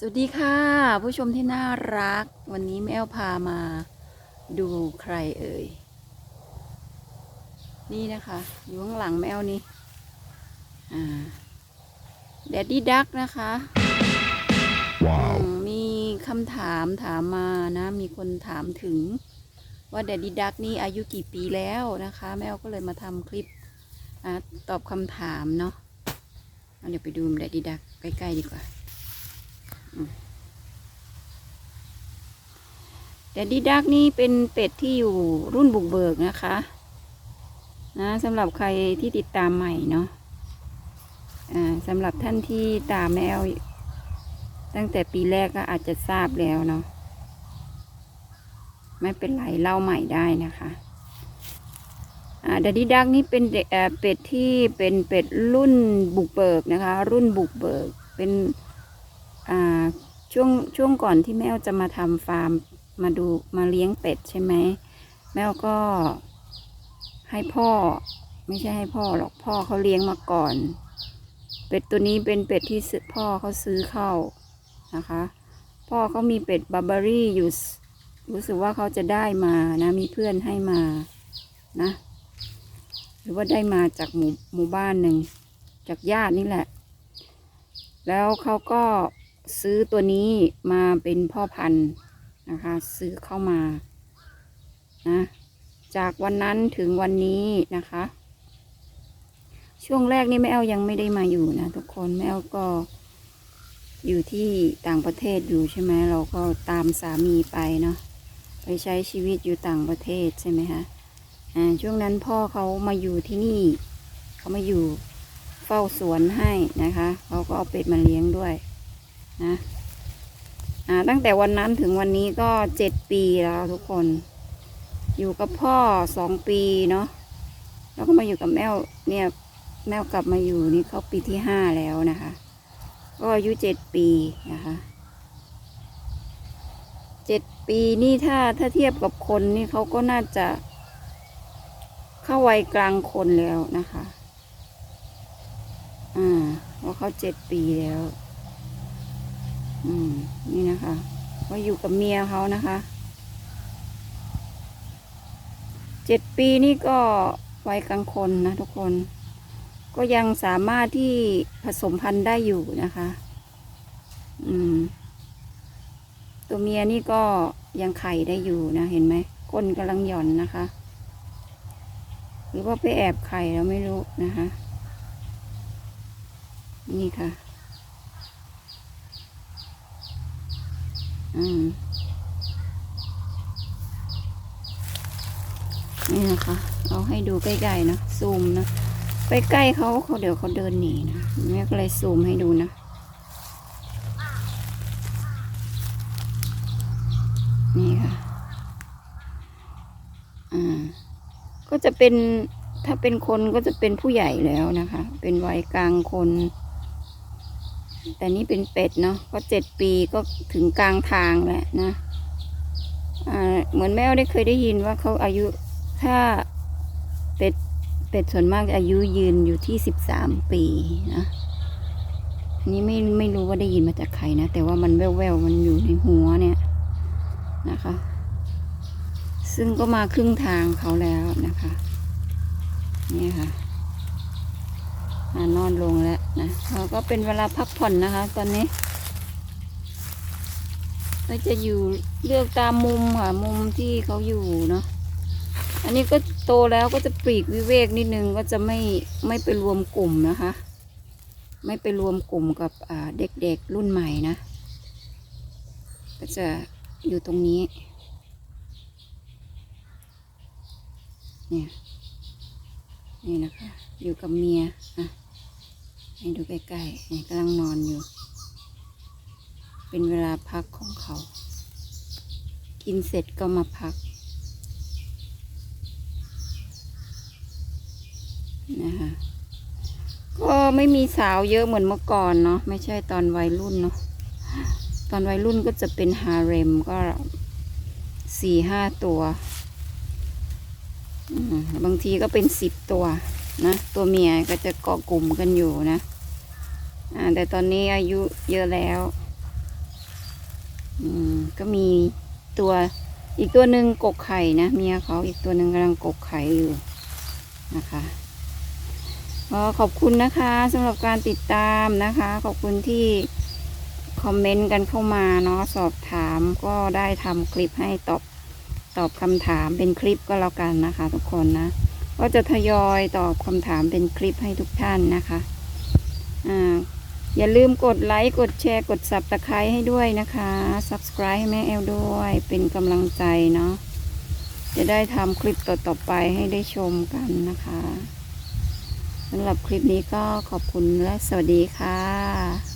สวัสดีค่ะ ผู้ชมที่น่ารัก วันนี้แม่แอลพามาดูใครเอ่ย นี่นะคะ อยู่ข้างหลังแมวนี่อ่าแดดดี้ดักนะคะ Wow. อืมมีคำถามถามมานะ มีคนถามถึงว่าแดดดี้ดักนี่อายุกี่ปีแล้วนะคะ แมวก็เลยมาทำคลิปอ่าตอบคำถามเนาะเอาเดี๋ยวไปดูแดดดี้ดักใกล้ ๆ ดีกว่า แดดดี้ดักนี่เป็นเป็ดที่อยู่รุ่นบุกเบิกนะคะ นะสำหรับใครที่ติดตามใหม่เนาะอ่าสำหรับท่านที่ตามแมวตั้งแต่ปีแรกก็อาจจะทราบแล้วเนาะไม่เป็นไรเล่าใหม่ได้นะคะอ่าแดดดี้ดักนี่เป็นเเป็ดที่เป็นเป็ดรุ่นบุกเบิกนะคะ รุ่นบุกเบิกเป็น ช่วงช่วงก่อนที่แมวจะมาทำฟาร์มมาดูมาเลี้ยงเป็ดใช่ไหมแมวก็ให้พ่อไม่ใช่ให้พ่อหรอกพ่อเขาเลี้ยงมาก่อน เป็ดตัวนี้เป็นเป็ดที่พ่อเขาซื้อเข้านะคะ พ่อเขามีเป็ดบาร์บารี่อยู่รู้สึกว่าเขาจะได้มานะมีเพื่อนให้มานะ หรือว่าได้มาจากหมู่หมู่บ้านหนึ่งจากญาตินี่แหละ แล้วเขาก็ ซื้อตัวนี้มาเป็นพ่อพันธุ์นะคะ ซื้อเข้ามานะจากวันนั้นถึงวันนี้นะคะ ช่วงแรกนี่แม่แอลยังไม่ได้มาอยู่นะทุกคนแม่แอลก็อยู่ที่ต่างประเทศอยู่ใช่ไหมเราก็ตามสามีไปเนาะไปใช้ชีวิตอยู่ต่างประเทศใช่ไหมคะอ่าช่วงนั้นพ่อเขามาอยู่ที่นี่ เขามาอยู่เฝ้าสวนให้นะคะเขาก็เอาเป็ดมาเลี้ยงด้วย นะอ่าตั้งแต่วันนั้นถึงวันนี้ก็เจ็ดปีแล้วทุกคน อยู่กับพ่อสองปีเนาะแล้วก็มาอยู่กับแมวเนี่ยแมวกลับมาอยู่นี่เขาปีที่ห้าแล้วนะคะ ก็อายุเจ็ดปีนะคะเจ็ดปีนี่ถ้าถ้าเทียบกับคนนี่เขาก็น่าจะ เข้าวัยกลางคนแล้วนะคะ อ่าเพราะเขาเจ็ดปีแล้ว อืม นี่นะคะก็อยู่กับเมียเขานะคะ เจ็ดปีนี่ก็วัยกลางคนนะทุกคน ก็ยังสามารถที่ผสมพันธุ์ได้อยู่นะคะ อืม ตัวเมียนี่ก็ยังไข่ได้อยู่นะ เห็นไหมก้นกำลังหย่อนนะคะ หรือว่าไปแอบไข่แล้วไม่รู้นะคะ นี่ค่ะ อืมนี่นะคะเอาให้ดูใกล้ๆนะ ซูมนะ ไปใกล้เขาเขาเดี๋ยวเขาเดินหนีนะแม่ก็เลยซูมให้ดูนะ นี่ค่ะ อ่า ก็จะเป็นถ้าเป็นคนก็จะเป็นผู้ใหญ่แล้วนะคะ เป็นวัยกลางคน แต่นี่เป็นเป็ดเนาะก็เจ็ดปีก็ถึงกลางทางแหล้วนะเหมือนแม่ได้เคยได้ยินว่าเขาอายุถ้าเป็ดเป็ดส่วนมากอายุยืนอยู่ที่สิบสามปีนะนนี้ไม่ไม่รู้ว่าได้ยินมาจากใครนะ แต่ว่ามันแว่วๆมันอยู่ในหัวเนี่ยนะคะ ซึ่งก็มาครึ่งทางเขาแล้วนะคะ นี่ค่ะ นอนลงแล้วนะเราก็เป็นเวลาพักผ่อนนะคะ ตอนนี้ก็จะอยู่เลือกตามมุมค่ะ มุมที่เขาอยู่เนาะอันนี้ก็โตแล้วก็จะปลีกวิเวกนิดนึงก็จะไม่ไม่ไปรวมกลุ่มนะคะ ไม่ไปรวมกลุ่มกับเด็กๆรุ่นใหม่นะ ก็จะอยู่ตรงนี้ เนี่ย นี่นะคะ อยู่กับเมียอะให้ดูใกล้ๆนี่กำลังนอนอยู่ เป็นเวลาพักของเขา กินเสร็จก็มาพัก นะคะก็ไม่มีสาวเยอะเหมือนเมื่อก่อนเนาะไม่ใช่ตอนวัยรุ่นเนาะตอนวัยรุ่นก็จะเป็นฮาเร็มก็สี่ห้าตัว บางทีก็เป็นสิบตัวนะ ตัวเมียก็จะเกาะกลุ่มกันอยู่นะแต่ตอนนี้อายุเยอะแล้วก็มีตัวอีกตัวหนึ่งกกไข่นะเมียเขาอีกตัวหนึ่งกำลังกกไข่อยู่นะคะก็ขอบคุณนะคะสำหรับการติดตามนะคะ ขอบคุณที่คอมเมนต์กันเข้ามาเนาะสอบถามก็ได้ทำคลิปให้ตอบ ตอบคำถามเป็นคลิปก็แล้วกันนะคะ ทุกคนนะ ก็จะทยอยตอบคำถามเป็นคลิปให้ทุกท่านนะคะอ่าอย่าลืมกดไลค์กดแชร์กด subscribe ให้ด้วยนะคะ subscribe ให้แม่แอลด้วย เป็นกำลังใจเนาะจะได้ทำคลิปต่อๆไปให้ได้ชมกันนะคะสำหรับคลิปนี้ก็ขอบคุณและสวัสดีค่ะ